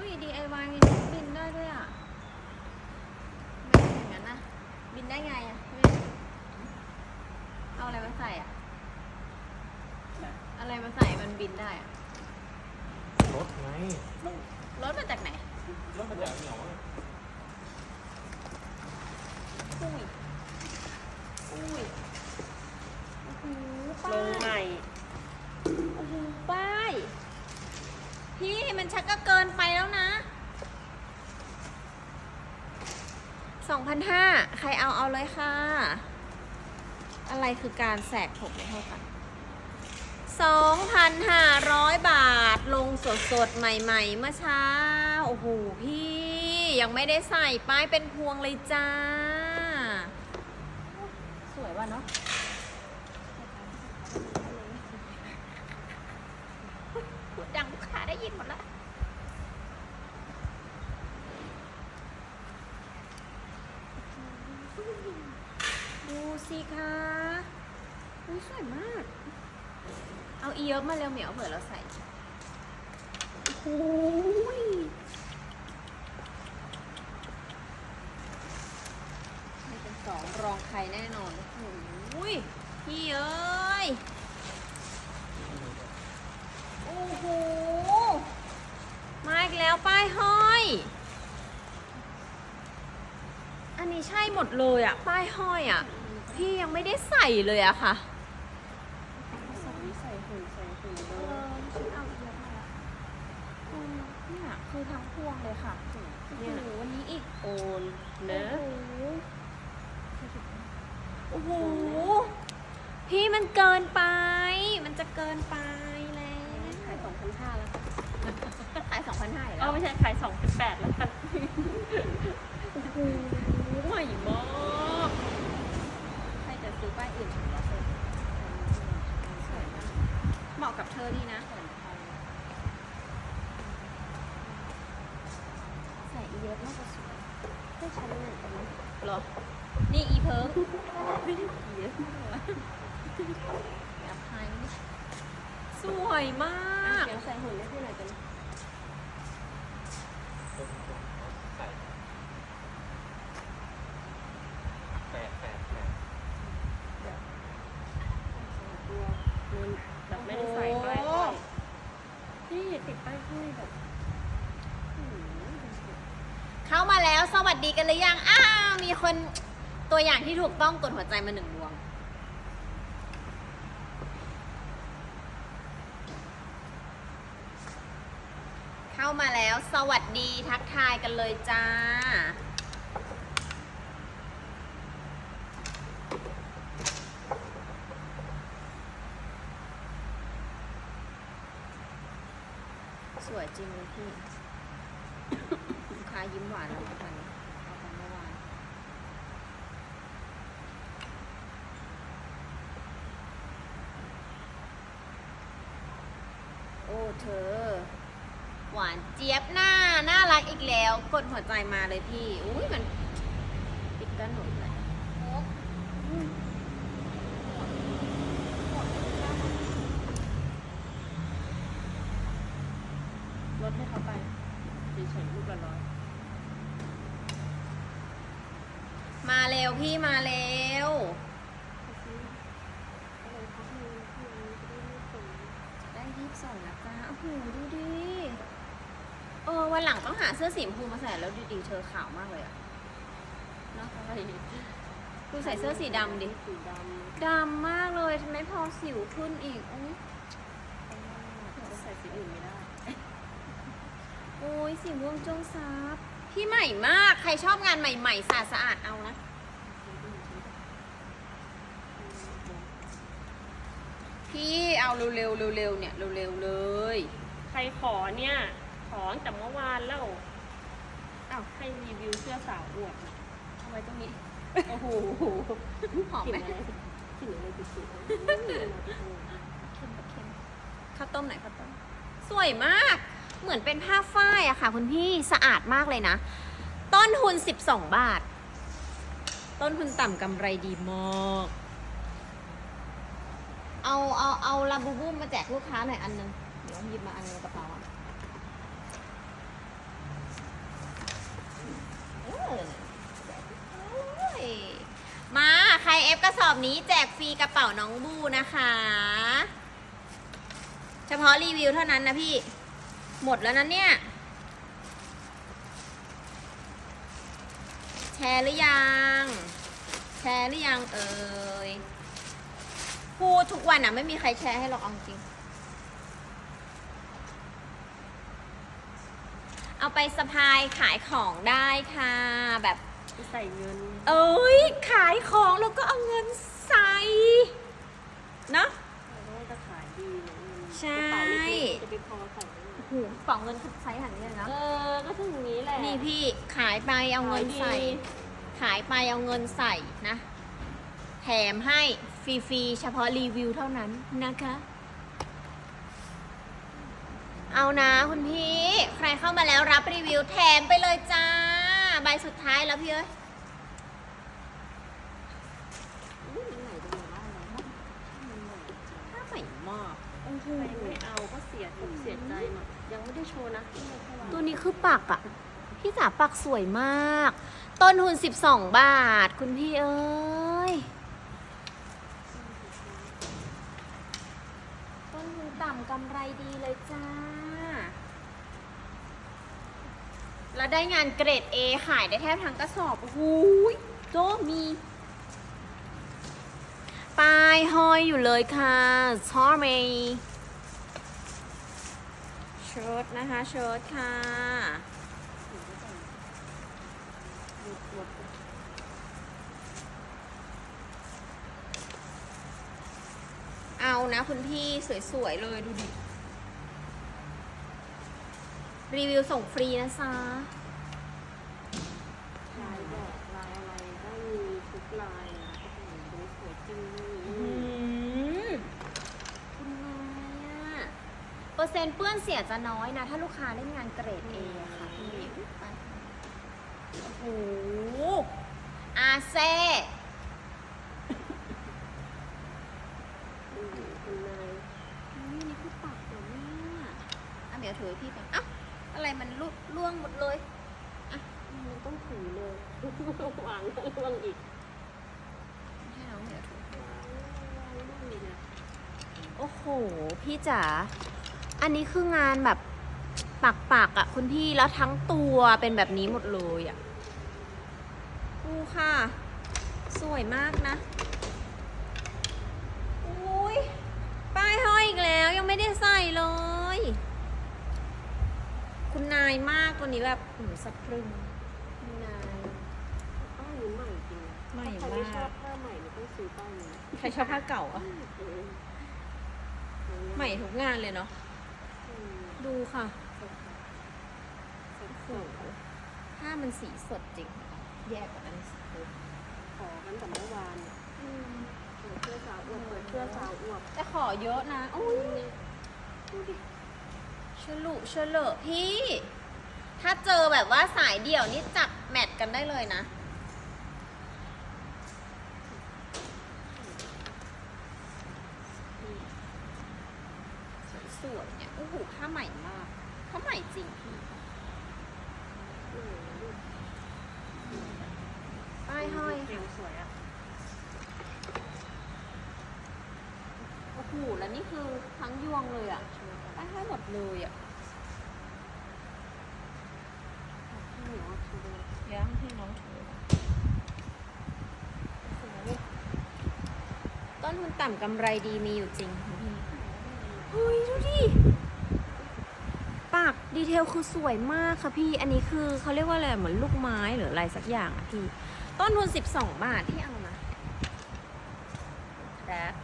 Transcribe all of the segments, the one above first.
อุ้ย DIY มีนกบินได้ด้วยอะไม่เป็นอย่างนั้นนะบินได้ไงอะไม่เอาอะไรมาใส่อะ อะไรมาใส่มันบินได้อะรถไงรถมาจากไหนรถมันจากเหนียวอะอุ้ยอุ้ยโอ้โหลป้างใหม่ยโอ้โหป้ายพี่มันชักก็เกินไป แล้วนะ2,500 ใครเอาเอาเลยค่ะ อะไรคือการแสกผมไม่เท่ากัน2,500 บาทลงสดสดใหม่ ๆ เมื่อเช้า โอ้โห พี่ ยังไม่ได้ใส่ป้ายเป็นพวงเลยจ้า สวยว่ะเนาะพูดดังลูกค้าได้ยินหมดแล้ว ดู สิคะอุ้ยสวยมาก เอาอีเยอะมาเร็วเหมียวเผื่อเราใส่โอ้โหยไม่เป็นสองรองใครแน่นอนโอ้โหยพี่เอ้ย โอ้โห มาอีกแล้วป้ายห้อย อันนี้ใช่หมดเลยอะป้ายห้อยอะ พี่ยังไม่ได้ใส่เลยอะค่ะใส่ใส่หูใส่หูเออฉันเอาเยอะมาอืมเนี่ยคือทั้งพวงเลยค่ะเนี่ยวันนี้อีกโอนเนอะโอ้โหพี่มันเกินไป มันจะเกินไปแล้วขายสองพันห้าแล้วขายสองพันห้าแล้อวไม่ใช่ขายสองพันแปดแล้วกันโอ้โหใหม่มาก ใครจะซื้อป้ายอื่นของเราเลยสวยมากเหมาะกับเธอดีนะใส่อีเยอะน่าจะสวยให้ฉันเหมือนกันนะเหรอ นี่อีเพิร์กไม่ได้เขียนแอบไฮสวยมากเขียนใส่หุ่นได้ที่ไหนกัน ใส่แปดแปดแปด ตัวมันแบบไม่ได้ใส่ป้ายห้อยนี่ติดป้ายห้อยแบบอืม เข้ามาแล้วสวัส ดีกันหรือยัง อ้าว มีคนตัวอย่างที่ถูกต้องกดหัวใจมาหนึ่งดวง เข้ามาแล้วสวัสดีทักทายกันเลยจ้า สวยจริงเลยพี่ ลูกค้ายิ้มหวานแล้วทุกวันเอากันเมื่อวานโอ้ เธอ หวานเจี๊ยบหน้าน่ารักอีกแล้ว กดหัวใจมาเลยพี่ อุ้ยมันปิดกันหนุนเลยลดให้เขาไป เฉยๆลูกละร้อย มาเร็วพี่มาเร็ว ได้รีบส่งนะจ๊ะโอ้โหดูดิเออวันหลังต้องหาเสื้อสีชมพูมาใส่แล้วดีๆเธอขาวมากเลยอะเนาะดูใส่เสื้อสีดำดิสีดดำมากเลยทำไมพอสิวขึ้นอีกอุ๊ยำจะใส่สีอื่นไม่ได้โอ้ยสีม่วงจงซับพี่ใหม่มาก ใครชอบงานใหม่ๆสะอาดสะอาดๆเอานะ พี่เอาเร็วๆเร็วๆเนี่ยเร็วๆเลย ใครขอเนี่ย ขอตั้งแต่เมื่อวานแล้วอ้าวให้รีวิวเสื้อสาวอวดน่ะเอาไว้ตรงนี้ โอ้โหหอมกลิ่นไหมอะไรกลิ่นอะไรติดๆเค็มกับเค็มข้าวต้มไหนข้าวต้มสวยมาก เหมือนเป็นผ้าฝ้ายอะค่ะ คุณพี่สะอาดมากเลยนะ ต้นทุน 12 บาท ต้นทุนต่ำกำไรดีมาก เอาเอาเอาลาบูบูมาแจกลูกค้าหน่อยอันนึงเดี๋ยวหยิบมาอันนึงกระเป๋าอะมาใครเอฟกระสอบนี้แจกฟรีกระเป๋าน้องบูนะคะ เฉพาะรีวิวเท่านั้นนะพี่ หมดแล้วนั่นเนี่ย แชร์หรือยัง แชร์หรือยังเอ่ย พูดทุกวันอะ ไม่มีใครแชร์ให้หรอกเอาจริง เอาไปสะพายขายของได้ค่ะ แบบ ใส่เงิน เอ้ย ขายของแล้วก็เอาเงินใส่เนาะแล้วก็จะขายดีเนี่ยเงินใช่ กระเป๋าเล็กๆจะไปพอใส่ได้โอ้โหกระเป๋าเงินไซส์ขนาดนี้เลยเนาะเออ ก็ถึงอย่างนี้แหละนี่พี่ขายไปเอาเงินใส่ ขายดีขายไปเอาเงินใส่นะ แถมให้ ฟรีๆ เฉพาะรีวิวเท่านั้นนะคะ เอานะคุณพี่ ใครเข้ามาแล้วรับรีวิวแถมไปเลยจ้า ใบสุดท้ายแล้วพี่เอ้ยอุ๊ยมันไหนจะมาได้แล้วมันไหนจริงถ้าใหม่มากโอ้โหใครไม่เอาก็เสียอกเสียใจหมดยังไม่ได้โชว์นะที่เราเข้ามาตัวนี้คือปักอะพี่จ๋าปักสวยมาก ต้นทุน 12 บาท คุณพี่เอ้ย ต้นทุนต่ำกำไรดีเลยจ้า แล้วได้งานเกรด A ขายได้แทบทั้งกระสอบโอ้โหยโจมีปลายห้อยอยู่เลยค่ะชอเมย์ชุดนะคะชุดค่ะ เอานะคุณพี่สวยๆเลยดูดิ รีวิวส่งฟรีนะซะลายแบบลายอะไรได้มีทุกลายนะโอ้โหดูสวยจริงคุณนายอะเปอร์เซ็นต์เปื้อนเสียจะน้อยนะ ถ้าลูกค้าเล่นงานเกรด A อะค่ะพี่ไปโอ้โหอาเซ่ อืมคุณนาย นี่นี่คือปักเหรอเนี่ย อะเดี๋ยวถือให้พี่ก่อนเอ้าอะไรมันลุล่วงหมดเลยมันต้องถือเลยวางวางอีกให้น้องเดี๋ยวถือวางวางนู่นนี่นะโอ้โห พี่จ๋าอันนี้คืองานแบบปักปักๆอะคุณพี่แล้วทั้งตัวเป็นแบบนี้หมดเลยอะดูค่ะ สวยมากนะ อุ้ยป้ายห้อยอีกแล้วยังไม่ได้ใส่เลย คุณนายมากตัวนี้แบบหืมสะพรึงคุณนายป้ายนี้ใหม่จริงนะใหม่ถ้าใครไม่มากชอบผ้าใหม่เนี่ยต้องซื้อป้ายนี้ใครชอบผ้าเก่าอะเออใหม่ทุกงานเลยเนาะ อืมดูค่ะสดโอ้โหผ้ามันสีสดจริง แยกกับอันนี้สีๆขอกันแต่เมื่อวานเนี่ยเปิดเสื้อสาวอวบเปิดเสื้อสาวอวบแต่ขอเยอะนะอุ้ยดูดิเชลุเชลอะพี่ ถ้าเจอแบบว่าสายเดี่ยวนี่จับแมทกันได้เลยนะ สวยๆเนี่ยโอ้โหผ้าใหม่มากผ้าใหม่จริงพี่อืมลูกป้ายห้อยเอค่ะวสวยอะโอ้โหแล้วนี่คือทั้งยวงเลยอะป้ายห้อยหมดเลยอะ ข้าวเหนี ยอดให้น้องถือต้นทุนต่ำกำไรดีมีอยู่จริงคุณพี่เฮ้ยดูดิ ปากดีเทลคือสวยมากค่ะพี่ อันนี้คือเขาเรียกว่าอะไร เหมือนลูกไม้หรืออะไรสักอย่างอะพี่ ต้นทุน 12 บาทที่เอานะแรป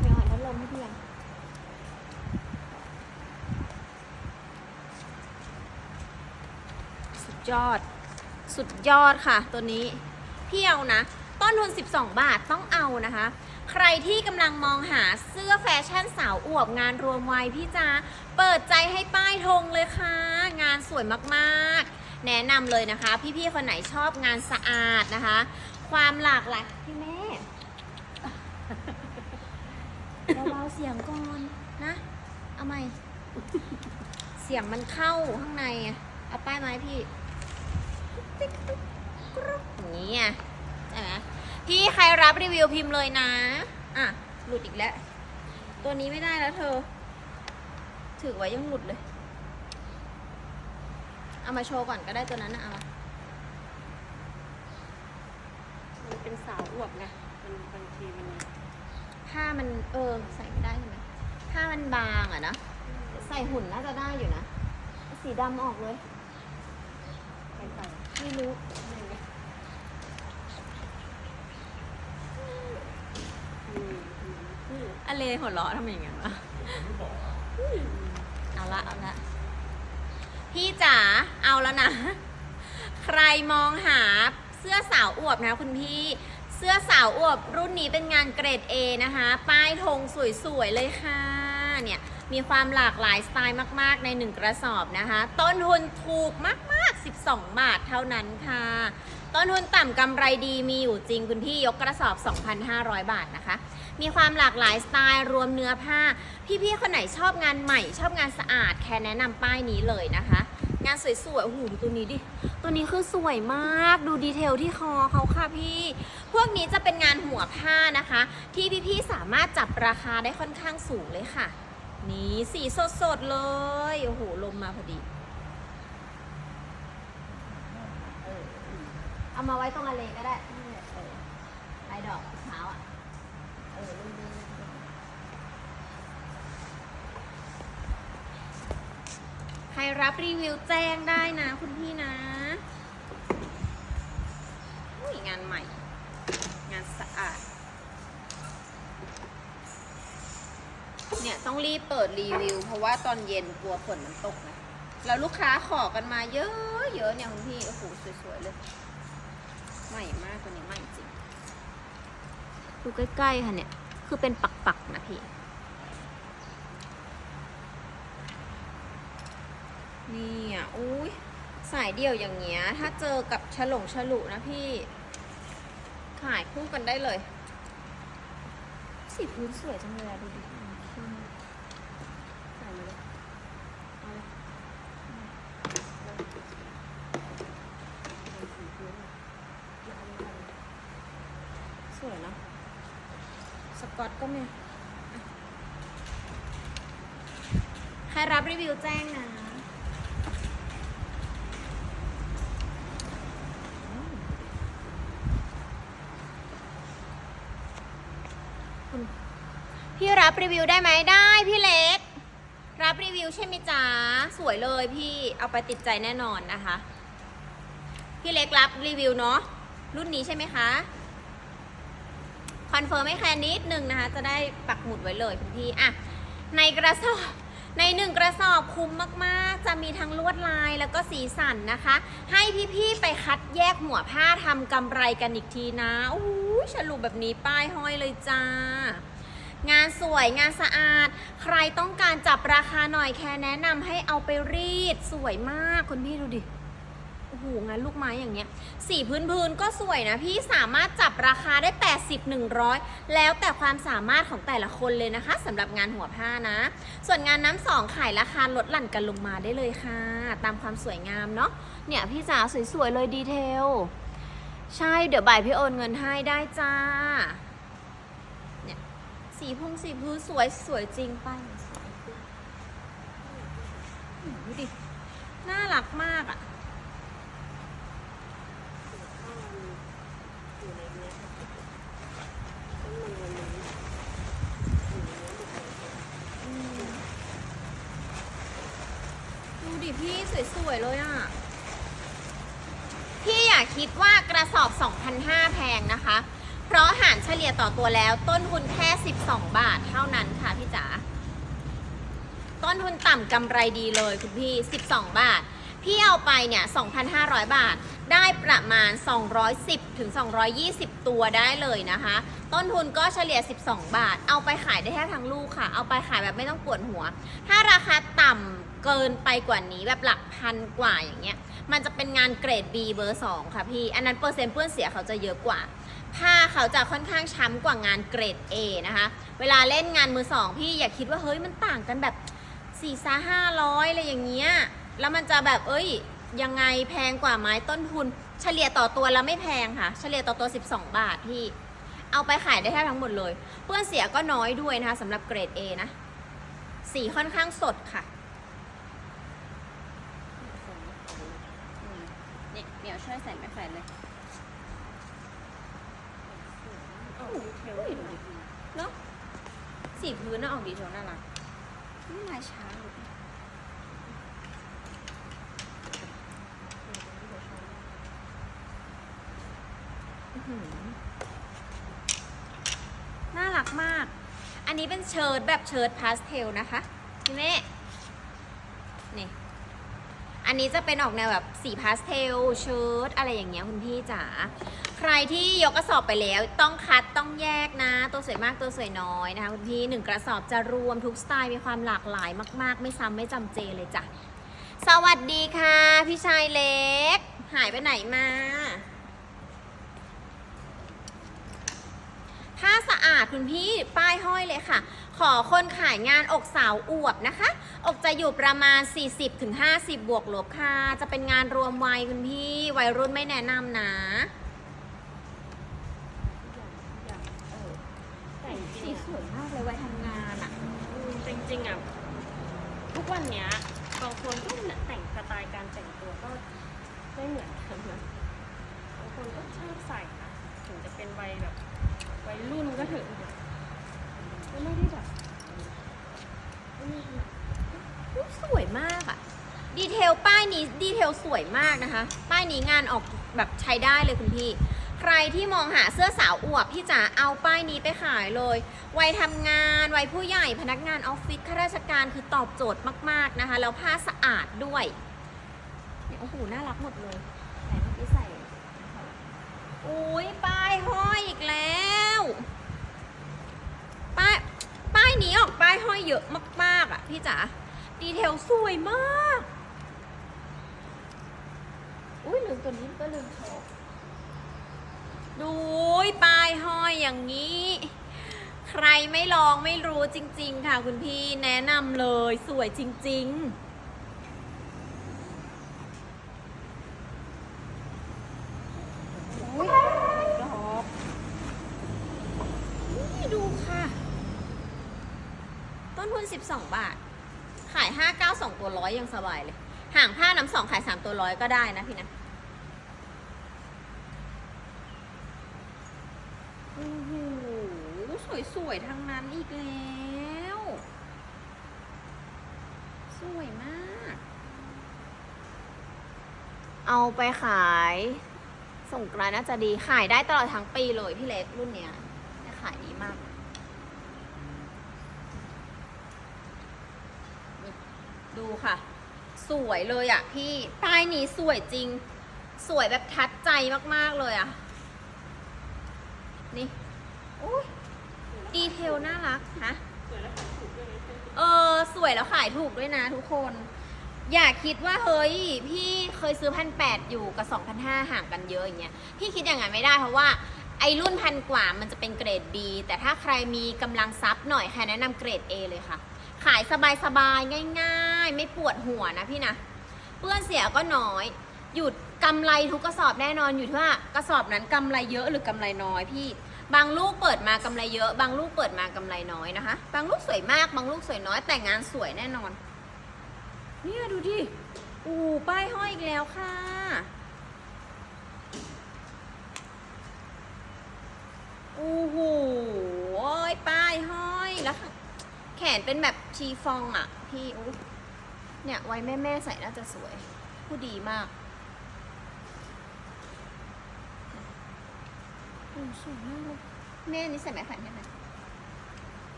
เดี๋ยวหันพัดลมให้พี่ยัง สุด ยอด สุดยอดค่ะ ตัวนี้พี่เอานะ ต้นทุน 12 บาทต้องเอานะคะ ใครที่กำลังมองหาเสื้อแฟชั่นสาวอวบงานรวมวัยพี่จ้าเปิดใจให้ป้ายธงเลยค่ะ งานสวยมากๆ แนะนำเลยนะคะ พี่ๆคนไหนชอบงานสะอาดนะคะ ความหลากหลายพี่แม่เบาๆเสียงก่อนนะ เอาใหม่เสียงมันเข้าข้างในอะเอาป้ายไม้พี่ ติ๊กตุ๊กกรุ๊กอย่างนี้ไงใช่ไหมพี่ใครรับรีวิวพิมพ์เลยนะ อะ หลุดอีกแล้ว ตัวนี้ไม่ได้แล้วเธอ ถือไว้ยังหลุดเลย เอามาโชว์ก่อนก็ได้ตัวนั้นนะเอามามันเป็นสาวอวบไงมันบางทีมันผ้ามันเออใส่ไม่ได้ใช่ไหมผ้ามันบางอะนะ ใส่หุ่นน่าจะได้อยู่นะเอาสีดำออกเลย ไปใส่ ไม่รู้อเลหัวเราะทำไมอย่างนั้นวะเอาละเอาละพี่จ๋าเอาแล้วนะ ใครมองหาเสื้อสาวอวบนะคุณพี่เสื้อสาวอวบรุ่นนี้เป็นงานเกรด A นะคะ ป้ายธงสวยๆเลยค่ะเนี่ยมีความหลากหลายสไตล์มาก ๆ ใน1กระสอบนะคะ ต้นทุนถูกมาก 2 บาทเท่านั้นค่ะ ต้นทุนต่ำกำไรดีมีอยู่จริงคุณพี่ยกกระสอบ 2,500 บาทนะคะ มีความหลากหลายสไตล์รวมเนื้อผ้า พี่ๆคนไหนชอบงานใหม่ชอบงานสะอาดแค่แนะนำป้ายนี้เลยนะคะ งานสวยๆโอ้โหดูตัวนี้ดิ ตัวนี้คือสวยมากดูดีเทลที่คอเขาค่ะพี่ พวกนี้จะเป็นงานหัวผ้านะคะ ที่พี่ๆสามารถจับราคาได้ค่อนข้างสูงเลยค่ะ นี่สีสดๆเลยโอ้โหลมมาพอดี เออ เอามาไว้ตรงอะไรก็ได้นี่แหละเออลายดอกเท้าอะ เออรุ่นนี้ใครรับรีวิวแจ้งได้นะคุณพี่นะอุ้ยงานใหม่ งานสะอาด เนี่ยต้องรีบเปิดรีวิว เพราะว่าตอนเย็นกลัวฝนมันตกนะ แล้วลูกค้าขอกันมาเยอะเยอะเนี่ยคุณพี่ โอ้โหสวยๆเลย ใหม่มากตัวนี้ใหม่จริง ดูใกล้ๆค่ะเนี่ย คือเป็นปักๆนะพี่ นี่อะ อุ้ยสายเดี่ยวอย่างเงี้ย ถ้าเจอกับฉลงฉลุนะพี่ ขายคู่กันได้เลย สีพื้นสวยจังเลยอะดูดิ ใส่มาเลยเอาเลยเอาสีพื้นอะเอาเลยเอาเลย สวยเนาะส ก็มีอ่ใครรับรีวิวแจ้งนะ พี่รับรีวิวได้ไหมได้พี่เล็ก รับรีวิวใช่ไหมจ๊ะ สวยเลยพี่เอาไปติดใจแน่นอนนะคะ พี่เล็กรับรีวิวเนาะรุ่นนี้ใช่ไหมคะ อนเฟิร์มให้แค่นิดนึงนะคะ จะได้ปักหมุดไว้เลยคุณพี่อะในกระสอบในหนึ่งกระสอบคุ้มมากๆ จะมีทั้งลวดลายแล้วก็สีสันนะคะ ให้พี่ๆไปคัดแยกหัวผ้าทำกำไรกันอีกทีนะโอ้ยฉลุแบบนี้ป้ายห้อยเลยจ้างานสวยงานสะอาด ใครต้องการจับราคาหน่อยแค่แนะนำให้เอาไปรีดสวยมากคุณพี่ดูดิ อ้โหงานลูกไม้อย่างเงี้ย สีพื้นพื้นๆก็สวยนะพี่สามารถจับราคาได้ 80 100 แล้วแต่ความสามารถของแต่ละคนเลยนะคะสำหรับงานหัวผ้านะ ส่วนงานน้ำสองขายราคาลดหลั่นกันลงมาได้เลยค่ะ ตามความสวยงามเนาะเนี่ยพี่จ๋าสวยๆเลยดีเทลใช่เดี๋ยวบ่ายพี่โอนเงินให้ได้จ้าเนี่ยสีพุ่งสีพื้นสวยสวยจริงป้าดูดิน่ารักมากอะข้าวมันอยู่ในเนี้ยต้นมันมันมันอยู่ในเนี้ยหมดเลย อืม ดิพี่สวยๆเลยอะ พี่อย่าคิดว่ากระสอบ2,500แพงนะคะ เพราะหารเฉลี่ยต่อตัวแล้ว ต้นทุนแค่ 12 บาทเท่านั้นค่ะพี่จ๋า ต้นทุนต่ำกำไรดีเลยคุณพี่ 12 บาท พี่เอาไปเนี่ย 2,500 บาท ได้ประมาณ 210ถึง220 ตัวได้เลยนะคะ ต้นทุนก็เฉลี่ย 12 บาท เอาไปขายได้แค่ทั้งลูกค่ะ เอาไปขายแบบไม่ต้องปวดหัว ถ้าราคาต่ำเกินไปกว่านี้แบบหลักพันกว่าอย่างเงี้ย มันจะเป็นงานเกรด B เบอร์ 2 ค่ะพี่ อันนั้นเปอร์เซ็นต์เปื้อนเสียเขาจะเยอะกว่า ผ้าเขาจะค่อนข้างช้ำกว่างานเกรด A นะคะ เวลาเล่นงานมือสองพี่อย่าคิดว่าเฮ้ยมันต่างกันแบบ4ี่ซาห้าร้อยอะไรอย่างเงี้ย แล้วมันจะแบบเอ้ยยังไงแพงกว่าไหม้ต้นทุน เฉลี่ยต่อตัวแล้วไม่แพงค่ะ เฉลี่ยต่อตัว 12 บาทพี่ เอาไปขายได้แทบทั้งหมดเลย เปื้อนเสียก็น้อยด้วยนะคะสำหรับเกรด A นะ สีค่อนข้างสดค่ะ อืมนี่ เดี๋ยวช่วยใส่ไม่ใส่เลยออกดีเทลหน่อยเนอะสีพื้นน่าออกดีเทลน่ารักนี่ลายช้างดูดิอื้อหือน่ารักมาก อันนี้เป็นเชิ้ตแบบเชิ้ตพาสเทลนะคะ พี่เม่ นี่ อันนี้จะเป็นออกแนวแบบสีพาสเทลเชิ้ตอะไรอย่างเงี้ยคุณพี่จ๋าใครที่ยกกระสอบไปแล้วต้องคัดต้องแยกนะ ตัวสวยมากตัวสวยน้อยนะคะคุณพี่หนึ่งกระสอบจะรวมทุกสไตล์มีความหลากหลายมาก ๆ ไม่ซ้ำไม่จำเจเลยจ้ะสวัสดีค่ะ พี่ชายเล็ก หายไปไหนมาถ้าสะอาดคุณพี่ป้ายห้อยเลยค่ะ ขอคนขายงานอกสาวอวบนะคะ อกจะอยู่ประมาณ 40-50 บวกลบค่ะ จะเป็นงานรวมวัยคุณพี่ วัยรุ่นไม่แนะนำนะเออแต่จสีริงสวยมากเลยวัยทำงานอะๆอืมจริงๆอะทุกวันเนี้ยบางคนก็แต่งสไตล์การแต่งตัวก็ไม่เหมือนกันนะบางคนก็ชอบใส่นะถึงจะเป็นวัยแบบวัยรุ่นก็เถอะก็ไม่ได้แบบอืม อุ๊ยสวยมากอะ ดีเทลป้ายนี้ดีเทลสวยมากนะคะ ป้ายนี้งานออกแบบใช้ได้เลยคุณพี่ ใครที่มองหาเสื้อสาวอวบพี่จ๋าเอาป้ายนี้ไปขายเลย วัยทำงานวัยผู้ใหญ่พนักงานออฟฟิศข้าราชการคือตอบโจทย์มากๆนะคะ แล้วผ้าสะอาดด้วยเนี่ยโอ้โหน่ารักหมดเลยไหนเมื่อกี้ใส่อุ้ยป้ายห้อยอีกแล้วป้ายป้ายนี้ออกป้ายห้อยเยอะมากๆอะพี่จ๋าดีเทลสวยมาก อุ้ยลืมตัวนี้ก็ลืมโชว์ดูป้ายห้อยอย่างนี้ ใครไม่ลองไม่รู้จริง ๆ ค่ะ คุณพี่แนะนำเลยสวยจริงๆดูค่ะต้นทุน12 บาท ขาย 5 9 2 ตัวร้อยยังสบายเลย ห่างผ้าน้ำสองขาย3ตัวร้อยก็ได้นะพี่นะโอ้โหสวยๆทั้งนั้นอีกแล้ว สวยมาก เอาไปขายส่งกรานต์น่าจะดีขายได้ตลอดทั้งปีเลยพี่เล็กรุ่นเนี้ยเนี่ยขายดีมาก ดูค่ะ สวยเลยอะพี่ป้ายนี้สวยจริง สวยแบบทัดใจมากๆเลยอะนี่อุ้ยดีเทลน่ารักฮะเออสวยแล้วขายถูกด้วยนะทุกคน อย่าคิดว่าเฮ้ย พี่เคยซื้อพันแปดอยู่กับสองพันห้าห่างกันเยอะอย่างเงี้ยพี่คิดอย่างนั้นไม่ได้เพราะว่าไอรุ่นพันกว่ามันจะเป็นเกรด B แต่ถ้าใครมีกำลังซับหน่อยใครแนะนำเกรด A เลยค่ะ ขายสบายๆ ง่าย ๆไม่ปวดหัวนะพี่นะ เปื้อนเสียก็น้อย หยุดกำไรทุกกระสอบแน่นอนอยู่ที่ว่ากระสอบนั้นกำไรเยอะหรือกำไรน้อยพี่ บางลูกเปิดมากำไรเยอะ บางลูกเปิดมากำไรน้อยนะคะ บางลูกสวยมาก บางลูกสวยน้อยแต่งานสวยแน่นอน เนี่ยดูดิอู้ป้ายห้อยอีกแล้วค่ะโอ้โหโอ้ป้ายห้อยแล้วแขนเป็นแบบชีฟองอะ พี่อู้ เนี่ยไว้แม่แม่ใส่น่าจะสวย ผู้ดีมากโอ้สวยมากเลยแม่นี่ใส่แม่แขวนให้ไหม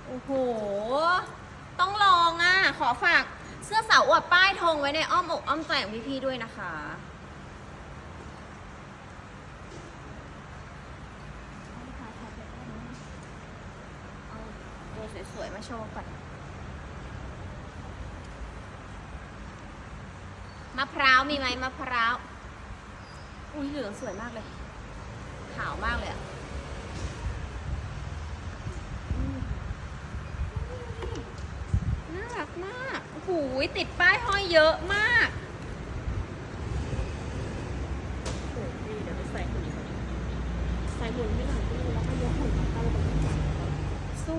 โอ้โห ต้องลองอะ ขอฝากเสื้อสาวอวดป้ายธงไว้ในอ้อมอกอ้อมใจของพี่ๆด้วยนะคะเอาตัวสวยๆมาโชว์ก่อน มะพ ร้าวมีไหมมะพร้าว อุ้ยเหลืองสวยมากเลย ขาวมากเลยอะน่ารักมากโอ้โหติดป้ายห้อยเยอะมาก สวยจริง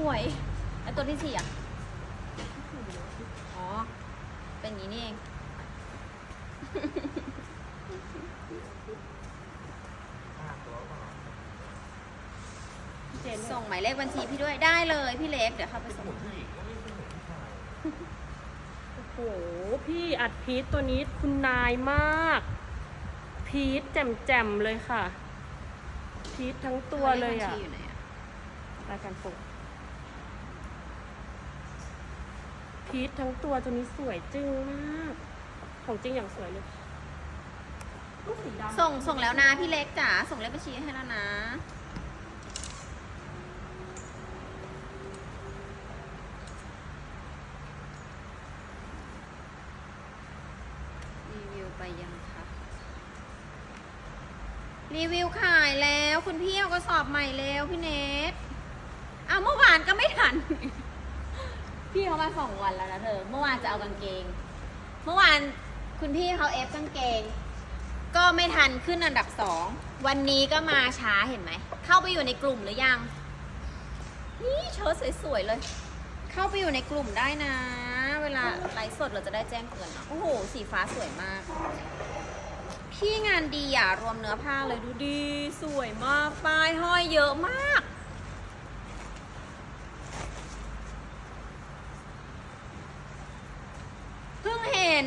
วยแล้วตัวที่สี่อะ อ๋อ เป็นอย่างนี้นี่เอง ห้าตัวเปล่า พี่เจน ส่งหมายเลขบัญชีพี่ด้วยได้เลยพี่เล็กเดี๋ยวเข้าไปส่งหมุนผู้ให้หญิงก็ไม่ใช่หมุนผู้ชายโอ้โห พี่อัดพีทตัวนี้คุณนายมาก พีทแจ่มๆเลยค่ะ พีททั้งตัวเลยหมอะขบัญชีอยู่ไหนอะรายการปกพีททั้งตัวตัวนี้สวยจึ้งมาก ของจริงอย่างสวยเลยลูกสีดำส่งส่งแล้วนะพี่เล็กจ๋าส่งเลขบัญชีให้แล้วนะ รีวิวไปยังคะรีวิวขายแล้ว คุณพี่เอากระสอบใหม่แล้วพี่เนทอ้าวเมื่อวานก็ไม่ทัน พี่เขามาสองวันแล้วนะเธอ เมื่อวานจะเอากางเกง เมื่อวานคุณพี่เขาเอฟกางเกง ก็ไม่ทันขึ้นอันดับสอง วันนี้ก็มาช้าเห็นไหม เข้าไปอยู่ในกลุ่มหรือยัง นี่เชิ้ตสวยๆเลย เข้าไปอยู่ในกลุ่มได้นะ เวลาไลฟ์สดเราจะได้แจ้งเตือนเนาะโอ้โห สีฟ้าสวยมาก พี่งานดีอะ รวมเนื้อผ้าเลยดูดี สวยมากป้ายห้อยเยอะมาก เพิ่งเห็น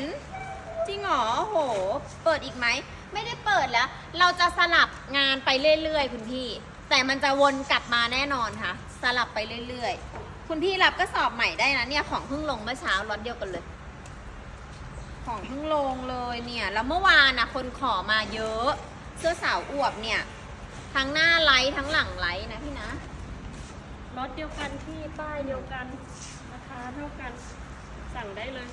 จริงเหรอโอ้โห เปิดอีกไหม ไม่ได้เปิดแล้ว เราจะสลับงานไปเรื่อยๆ คุณพี่ แต่มันจะวนกลับมาแน่นอนค่ะ สลับไปเรื่อยๆ คุณพี่รับก็สอบใหม่ได้นะเนี่ย ของเพิ่งลงเมื่อเช้าล็อตเดียวกันเลย ของเพิ่งลงเลยเนี่ย แล้วเมื่อวานนะคนขอมาเยอะ เสื้อสาวอวบเนี่ย ทั้งหน้าไลท์ทั้งหลังไลท์นะพี่นะ รถเดียวกันที่ป้ายเดียวกันราคาเท่ากัน สั่งได้เลย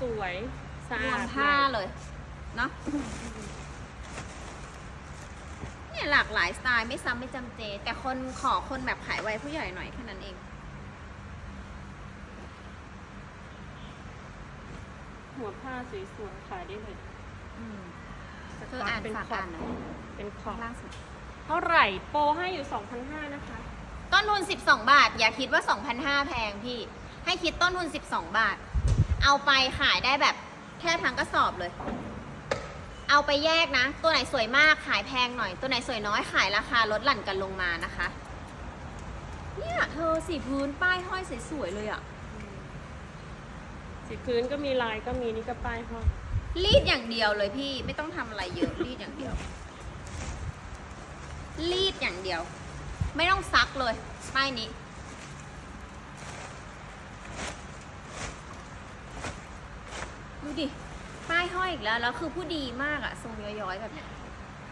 สวยสะรวอามดผ้าใหม่เลยเนาะ เนี่ยหลากหลายสไตล์ไม่ซ้ำไม่จำเจ แต่คนขอคนแบบขายไวผู้ใหญ่หน่อยแค่นั้นเอง หัวผ้าสวยๆขายได้เลยอืมสเธอก๊อตอ่านเป็นฝากขออ่าบนหน่อยเป็นขอข้างบล่างสุด เท่าไหร่โปรให้อยู่ 2,500นะคะ ต้นทุน 12 บาท อย่าคิดว่า 2,500 แพงพี่ ให้คิดต้นทุน 12 บาท เอาไปขายได้แบบแค่ทั้งกระสอบเลย เอาไปแยกนะ ตัวไหนสวยมากขายแพงหน่อย ตัวไหนสวยน้อยขายราคาลดหลั่นกันลงมานะคะ เนี่ยเธอสีพื้นป้ายห้อยสวยๆเลยอะ สีพื้นก็มีลายก็มีนี่ก็ป้ายห้อยรีดอย่างเดียวเลยพี่ไม่ต้องทำอะไรเยอะรีดอย่างเดียว รีดอย่างเดียว ไม่ต้องซักเลยป้ายนี้ดูดิป้ายห้อยอีกแล้วแล้วคือผู้ดีมากอะทรงย้อยๆแบบเนี้ย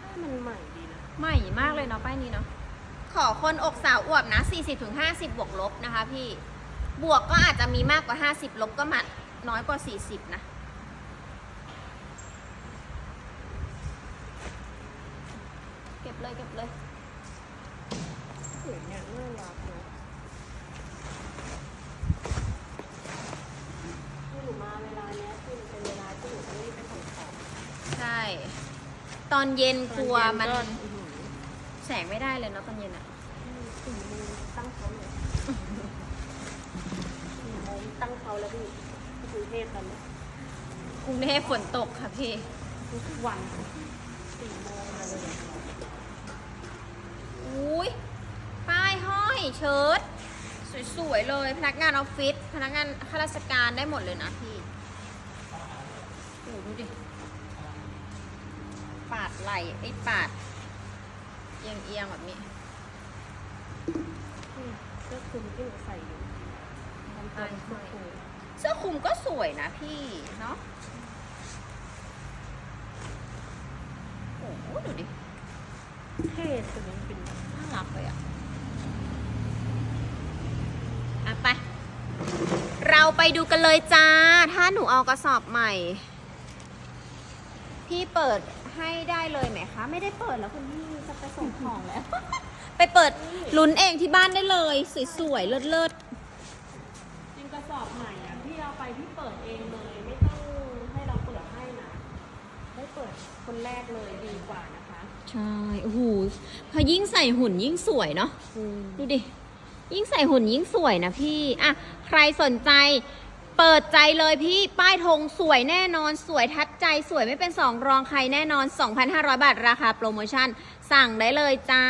ผ้ามันใหม่ดีนะใหม่มากเลยเนาะป้ายนี้เนาะขอคนอกสาวอวบนะ40-50 บวกลบนะคะพี่ บวกก็อาจจะมีมากกว่า 50 ลบก็มา น้อยกว่า 40 นะ เก็บเลยเก็บเลยสวยเนี่ยน่ารักเนาะที่หนูมาเวลาเนี้ยคือเป็นเวลาที่หนูจะรีบไปส่งของใช่ ตอนเย็นกลัวมันตอเย็ก็อื้อหือแสงไม่ได้เลยเนาะตอนเย็นอะสี่โมงตั้งเขาเลยสี่โมงตั้งเขาแล้วพี่ที่ กรุงเทพตอนนี้กรุงเทพฝนตกค่ะพี่ ทุกวันสี่โมงมาเลยอุ้ยป้ายห้อยเชิ้ตสวยๆเลย พนักงานออฟฟิศพนักงานข้าราชการได้หมดเลยนะพี่โอ้ดูดิ ปาดไหลไอ้ยปาด เอียงเอียงๆแบบนี้นี่เสื้อคลุมที่หนูใส่อยู่ทำตัวเป็นเสื้อคลุม เสื้อคลุมก็สวยนะพี่ เนาะโอ้โหดูดิเท่ตัวนี้เป็นน่ารักเลยอะอะไป เราไปดูกันเลยจ้า ถ้าหนูเอากระสอบใหม่ พี่เปิดให้ได้เลยไหมคะ ไม่ได้เปิดแล้วคุณพี่จะไปส่งของแล้ว ไปเปิดลุ้นเองที่บ้านได้เลย สวยๆ เลิศจริงกระสอบใหม่อะพี่เอาไปพี่เปิดเองเลย ไม่ต้องให้เราเปิดให้นะได้เปิด คนแรกเลยดีกว่านะคะๆใใช่โอ้โหพอยิ่งใส่หุ่นยิ่งสวยเนาะดูดิ ยิ่งใส่หุ่นยิ่งสวยนะพี่อะใครสนใจ เปิดใจเลยพี่ป้ายธงสวยแน่นอน สวยทัดใจสวยไม่เป็นสองรองใครแน่นอน 2,500 บาทราคาโปรโมชั่น สั่งได้เลยจ้า